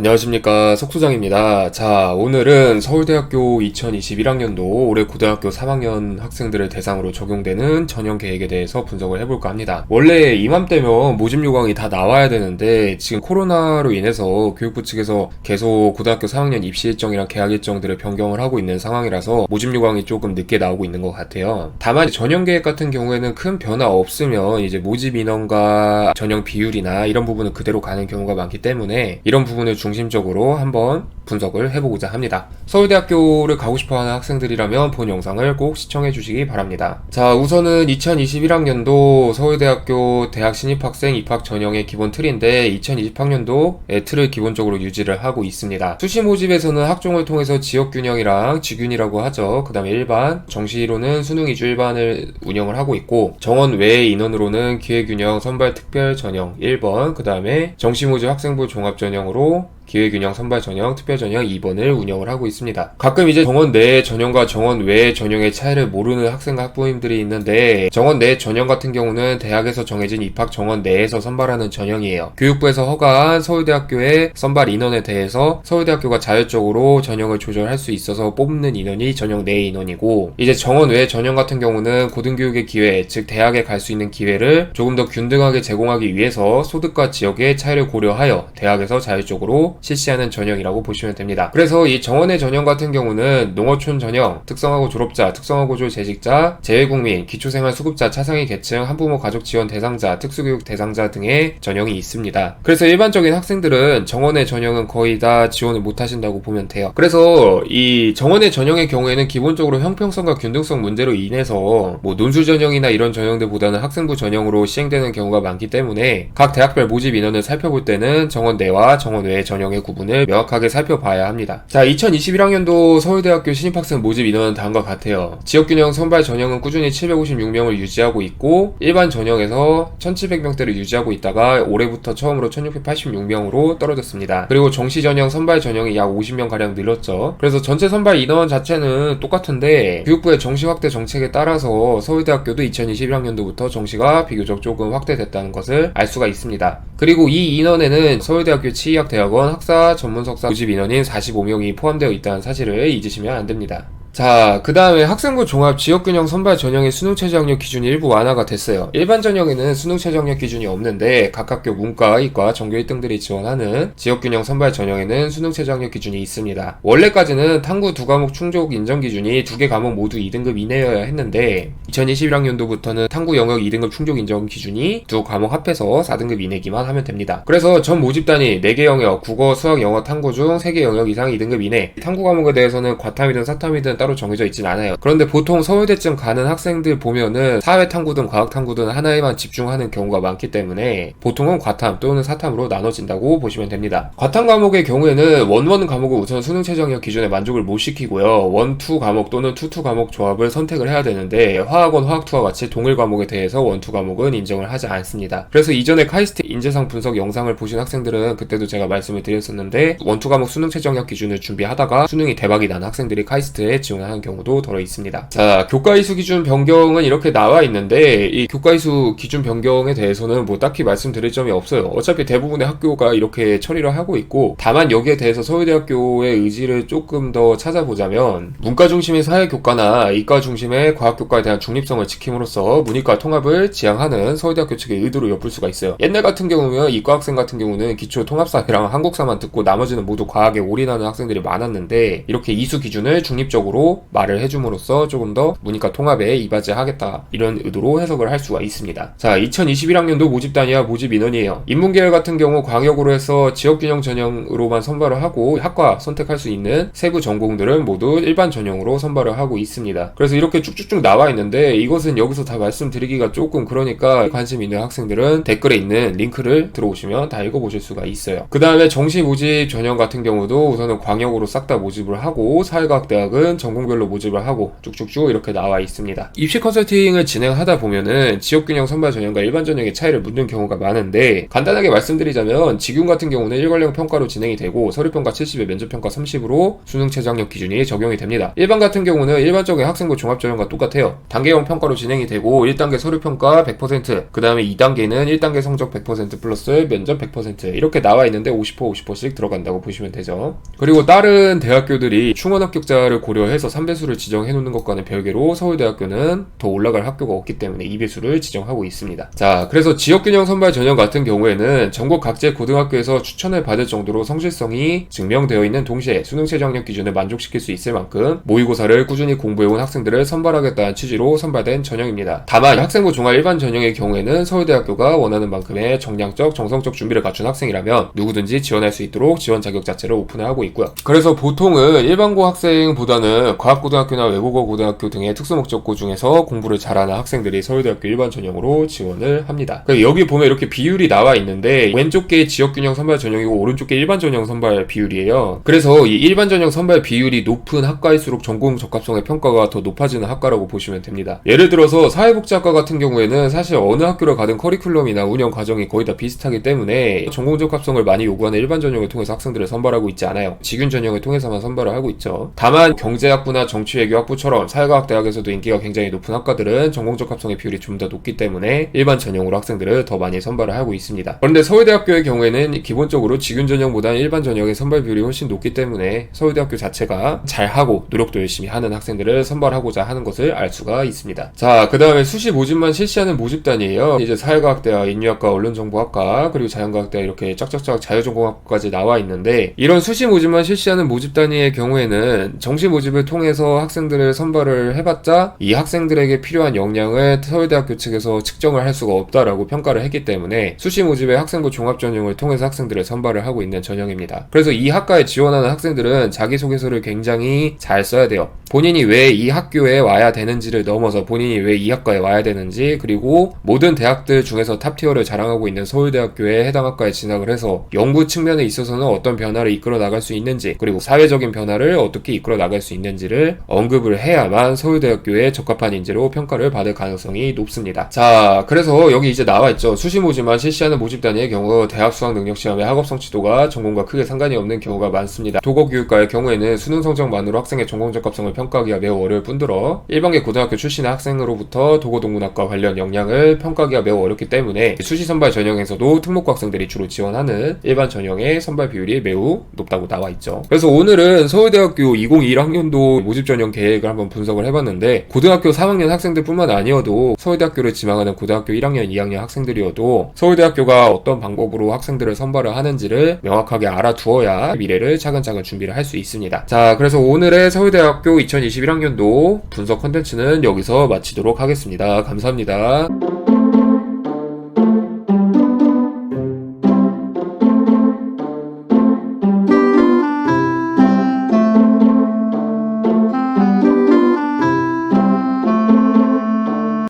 안녕하십니까 석소장입니다. 자 오늘은 서울대학교 2021학년도 올해 고등학교 3학년 학생들을 대상으로 적용되는 전형 계획에 대해서 분석을 해볼까 합니다. 원래 이맘때면 모집 요강이 다 나와야 되는데 지금 코로나로 인해서 교육부 측에서 계속 고등학교 3학년 입시 일정이랑 개학 일정들을 변경을 하고 있는 상황이라서 모집 요강이 조금 늦게 나오고 있는 것 같아요. 다만 전형 계획 같은 경우에는 큰 변화 없으면 이제 모집 인원과 전형 비율이나 이런 부분은 그대로 가는 경우가 많기 때문에 이런 부분을 중 심적으로 한번 분석을 해보고자 합니다. 서울대학교를 가고 싶어하는 학생들이라면 본 영상을 꼭 시청해 주시기 바랍니다. 자, 우선은 2021학년도 서울대학교 대학 신입학생 입학 전형의 기본 틀인데 2020학년도의 틀을 기본적으로 유지를 하고 있습니다. 수시 모집에서는 학종을 통해서 지역균형이랑 지균이라고 하죠. 그 다음에 일반, 정시로는 수능 위주 일반을 운영을 하고 있고 정원 외의 인원으로는 기회균형 선발 특별 전형 1번, 그 다음에 정시 모집 학생부 종합 전형으로 기회균형 선발 전형, 특별 전형 2번을 운영을 하고 있습니다. 가끔 이제 정원 내 전형과 정원 외 전형의 차이를 모르는 학생과 학부모님들이 있는데 정원 내 전형 같은 경우는 대학에서 정해진 입학 정원 내에서 선발하는 전형이에요. 교육부에서 허가한 서울대학교의 선발 인원에 대해서 서울대학교가 자율적으로 전형을 조절할 수 있어서 뽑는 인원이 전형 내 인원이고 이제 정원 외 전형 같은 경우는 고등교육의 기회, 즉 대학에 갈 수 있는 기회를 조금 더 균등하게 제공하기 위해서 소득과 지역의 차이를 고려하여 대학에서 자율적으로 실시하는 전형이라고 보시면 됩니다. 그래서 이 정원의 전형 같은 경우는 농어촌 전형, 특성화고 졸업자, 특성화고졸 재직자, 재외국민, 기초생활 수급자, 차상위 계층, 한부모 가족 지원 대상자, 특수교육 대상자 등의 전형이 있습니다. 그래서 일반적인 학생들은 정원의 전형은 거의 다 지원을 못 하신다고 보면 돼요. 그래서 이 정원의 전형의 경우에는 기본적으로 형평성과 균등성 문제로 인해서 뭐 논술 전형이나 이런 전형들보다는 학생부 전형으로 시행되는 경우가 많기 때문에 각 대학별 모집 인원을 살펴볼 때는 정원 내와 정원 외의 전형 의 구분을 명확하게 살펴봐야 합니다. 자, 2021학년도 서울대학교 신입학생 모집 인원은 다음과 같아요. 지역균형 선발 전형은 꾸준히 756명을 유지하고 있고 일반 전형에서 1700명대를 유지하고 있다가 올해부터 처음으로 1686명으로 떨어졌습니다. 그리고 정시 전형 선발 전형이 약 50명 가량 늘었죠. 그래서 전체 선발 인원 자체는 똑같은데 교육부의 정시 확대 정책에 따라서 서울대학교도 2021학년도부터 정시가 비교적 조금 확대됐다는 것을 알 수가 있습니다. 그리고 이 인원에는 서울대학교 치의학 대학원 학사 전문 석사 모집 인원인 45명이 포함되어 있다는 사실을 잊으시면 안 됩니다. 자, 그 다음에 학생부 종합 지역균형 선발 전형의 수능 최저학력 기준이 일부 완화가 됐어요. 일반 전형에는 수능 최저학력 기준이 없는데 각 학교 문과, 이과, 전교 1등들이 지원하는 지역균형 선발 전형에는 수능 최저학력 기준이 있습니다. 원래까지는 탐구 두 과목 충족 인정 기준이 두 개 과목 모두 2등급 이내여야 했는데 2021학년도부터는 탐구 영역 2등급 충족 인정 기준이 두 과목 합해서 4등급 이내기만 하면 됩니다. 그래서 전 모집단이 4개 영역, 국어, 수학, 영어, 탐구 중 3개 영역 이상 2등급 이내 탐구 과목에 대해서는 과탐이든 사탐이든 따로 정해져 있진 않아요. 그런데 보통 서울대쯤 가는 학생들 보면은 사회탐구든 과학탐구든 하나에만 집중하는 경우가 많기 때문에 보통은 과탐 또는 사탐으로 나눠진다고 보시면 됩니다. 과탐 과목의 경우에는 원원 과목을 우선 수능 최저학력 기준에 만족을 못 시키고요. 원투 과목 또는 투투 과목 조합을 선택을 해야 되는데 화학원 화학투와 같이 동일 과목에 대해서 원투 과목은 인정을 하지 않습니다. 그래서 이전에 카이스트 인재상 분석 영상을 보신 학생들은 그때도 제가 말씀을 드렸었는데 원투 과목 수능 최저학력 기준을 준비하다가 수능이 대박이 난 학생들이 카이스트에 지원하는 경우도 덜어 있습니다. 자, 교과이수 기준 변경은 이렇게 나와 있는데 이 교과이수 기준 변경에 대해서는 뭐 딱히 말씀드릴 점이 없어요. 어차피 대부분의 학교가 이렇게 처리를 하고 있고 다만 여기에 대해서 서울대학교의 의지를 조금 더 찾아보자면 문과 중심의 사회 교과나 이과 중심의 과학 교과에 대한 중립성을 지킴으로써 문이과 통합을 지향하는 서울대학교 측의 의도를 엿볼 수가 있어요. 옛날 같은 경우면 이과 학생 같은 경우는 기초 통합사회랑 한국사만 듣고 나머지는 모두 과학에 올인하는 학생들이 많았는데 이렇게 이수 기준을 중립적으 로 말을 해줌으로써 조금 더 문이과 통합에 이바지하겠다 이런 의도로 해석을 할 수가 있습니다. 자, 2021학년도 모집 단위와 모집 인원이에요. 인문계열 같은 경우 광역으로 해서 지역균형 전형으로만 선발을 하고 학과 선택할 수 있는 세부 전공들은 모두 일반 전형으로 선발을 하고 있습니다. 그래서 이렇게 쭉쭉쭉 나와 있는데 이것은 여기서 다 말씀드리기가 조금 그러니까 관심 있는 학생들은 댓글에 있는 링크를 들어오시면 다 읽어보실 수가 있어요. 그 다음에 정시 모집 전형 같은 경우도 우선은 광역으로 싹 다 모집을 하고 사회과학대학은 정 전공별로 모집을 하고 쭉쭉쭉 이렇게 나와 있습니다. 입시 컨설팅을 진행하다 보면은 지역균형 선발 전형과 일반 전형의 차이를 묻는 경우가 많은데 간단하게 말씀드리자면 지균 같은 경우는 일관형 평가로 진행이 되고 서류평가 70에 면접평가 30으로 수능 최저학력 기준이 적용이 됩니다. 일반 같은 경우는 일반적인 학생부 종합전형과 똑같아요. 단계형 평가로 진행이 되고 1단계 서류평가 100%그 다음에 2단계는 1단계 성적 100% 플러스 면접 100% 이렇게 나와 있는데 50% 50%씩 들어간다고 보시면 되죠. 그리고 다른 대학교들이 충원 합격자를 고려해서 3배수를 지정해 놓는 것과는 별개로 서울대학교는 더 올라갈 학교가 없기 때문에 2배수를 지정하고 있습니다. 자, 그래서 지역균형 선발 전형 같은 경우에는 전국 각지 고등학교에서 추천을 받을 정도로 성실성이 증명되어 있는 동시에 수능 최저학력 기준을 만족시킬 수 있을 만큼 모의고사를 꾸준히 공부해온 학생들을 선발하겠다는 취지로 선발된 전형입니다. 다만 학생부 종합 일반 전형의 경우에는 서울대학교가 원하는 만큼의 정량적, 정성적 준비를 갖춘 학생이라면 누구든지 지원할 수 있도록 지원 자격 자체를 오픈을 하고 있고요. 그래서 보통은 일반고 학생보다는 과학고등학교나 외국어 고등학교 등의 특수목적고 중에서 공부를 잘하는 학생들이 서울대학교 일반 전형으로 지원을 합니다. 그래서 여기 보면 이렇게 비율이 나와 있는데 왼쪽 게 지역균형 선발 전형이고 오른쪽 게 일반 전형 선발 비율이에요. 그래서 이 일반 전형 선발 비율이 높은 학과일수록 전공 적합성의 평가가 더 높아지는 학과라고 보시면 됩니다. 예를 들어서 사회복지학과 같은 경우에는 사실 어느 학교를 가든 커리큘럼이나 운영 과정이 거의 다 비슷하기 때문에 전공 적합성을 많이 요구하는 일반 전형을 통해서 학생들을 선발하고 있지 않아요. 직윤 전형을 통해서만 선발을 하고 있죠. 다만 경제학 부나 정치외교학부처럼 사회과학 대학에서도 인기가 굉장히 높은 학과들은 전공 적 합성의 비율이 좀 더 높기 때문에 일반 전형으로 학생들을 더 많이 선발을 하고 있습니다. 그런데 서울대학교의 경우에는 기본적으로 직윤 전형보다는 일반 전형의 선발 비율이 훨씬 높기 때문에 서울대학교 자체가 잘하고 노력도 열심히 하는 학생들을 선발하고자 하는 것을 알 수가 있습니다. 자, 그 다음에 수시 모집만 실시하는 모집단이에요. 이제 사회과학대학, 인류학과, 언론정보학과, 그리고 자연과학대학 이렇게 쫙쫙쫙 자유전공학까지 나와 있는데 이런 수시 모집만 실시하는 모집 단위의 경우에는 정시 모집을 통해서 학생들을 선발을 해봤자 이 학생들에게 필요한 역량을 서울대학교 측에서 측정을 할 수가 없다라고 평가를 했기 때문에 수시 모집의 학생부 종합 전형을 통해서 학생들을 선발을 하고 있는 전형입니다. 그래서 이 학과에 지원하는 학생들은 자기소개서를 굉장히 잘 써야 돼요. 본인이 왜 이 학교에 와야 되는지를 넘어서 본인이 왜 이 학과에 와야 되는지 그리고 모든 대학들 중에서 탑티어를 자랑하고 있는 서울대학교에 해당 학과에 진학을 해서 연구 측면에 있어서는 어떤 변화를 이끌어 나갈 수 있는지 그리고 사회적인 변화를 어떻게 이끌어 나갈 수 있는지 를 언급을 해야만 서울대학교에 적합한 인재로 평가를 받을 가능성이 높습니다. 자, 그래서 여기 이제 나와 있죠. 수시 모집만 실시하는 모집 단위의 경우 대학 수학 능력 시험의 학업 성취도가 전공과 크게 상관이 없는 경우가 많습니다. 도거 교육과의 경우에는 수능 성적만으로 학생의 전공 적합성을 평가하기가 매우 어려울 뿐더러 일반계 고등학교 출신의 학생으로부터 도고동문학과 관련 역량을 평가하기가 매우 어렵기 때문에 수시 선발 전형에서도 특목고 학생들이 주로 지원하는 일반 전형의 선발 비율이 매우 높다고 나와 있죠. 그래서 오늘은 서울대학교 2021 학년도 모집 전형 계획을 한번 분석을 해봤는데 고등학교 3학년 학생들뿐만 아니어도 서울대학교를 지망하는 고등학교 1학년, 2학년 학생들이어도 서울대학교가 어떤 방법으로 학생들을 선발을 하는지를 명확하게 알아두어야 미래를 차근차근 준비를 할 수 있습니다. 자, 그래서 오늘의 서울대학교 2021학년도 분석 컨텐츠는 여기서 마치도록 하겠습니다. 감사합니다.